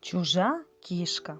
Чужа кішка.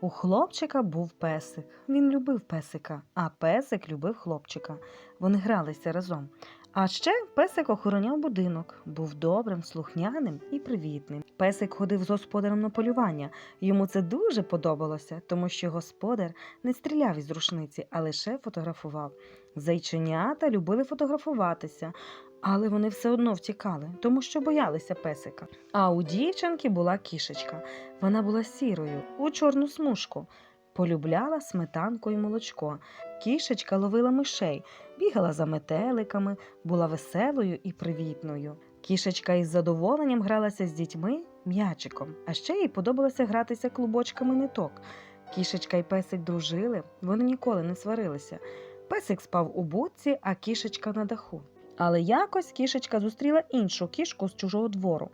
У хлопчика був песик. Він любив песика, а песик любив хлопчика. Вони гралися разом. А ще песик охороняв будинок, був добрим, слухняним і привітним. Песик ходив з господарем на полювання. Йому це дуже подобалося, тому що господар не стріляв із рушниці, а лише фотографував. Зайченята любили фотографуватися, але вони все одно втікали, тому що боялися песика. А у дівчинки була кішечка. Вона була сірою, у чорну смужку. Полюбляла сметанку і молочко. Кішечка ловила мишей, бігала за метеликами, була веселою і привітною. Кішечка із задоволенням гралася з дітьми м'ячиком, а ще їй подобалося гратися клубочками ниток. Кішечка і песик дружили, вони ніколи не сварилися. Песик спав у будці, а кішечка на даху. Але якось кішечка зустріла іншу кішку з чужого двору.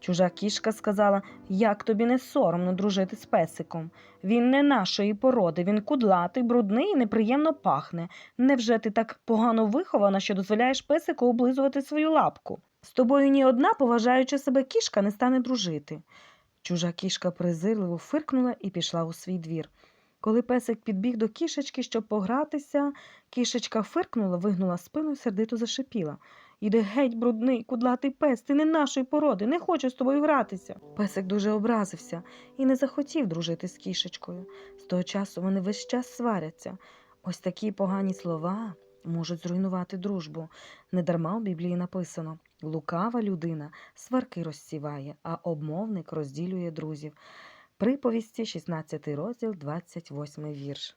Чужа кішка сказала: Як тобі не соромно дружити з песиком? Він не нашої породи, він кудлатий, брудний і неприємно пахне. Невже ти так погано вихована, що дозволяєш песику облизувати свою лапку? З тобою ні одна, поважаючи себе кішка, не стане дружити. Чужа кішка презирливо фиркнула і пішла у свій двір. Коли песик підбіг до кішечки, щоб погратися, кішечка фиркнула, вигнула спину і сердито зашипіла. Іди геть, брудний, кудлатий пес, ти не нашої породи, не хочу з тобою гратися. Песик дуже образився і не захотів дружити з кішечкою. З того часу вони весь час сваряться. Ось такі погані слова можуть зруйнувати дружбу. Недарма в Біблії написано лукава людина сварки розсіває, а обмовник розділює друзів. Приповісті, 16 розділ, 28 вірш.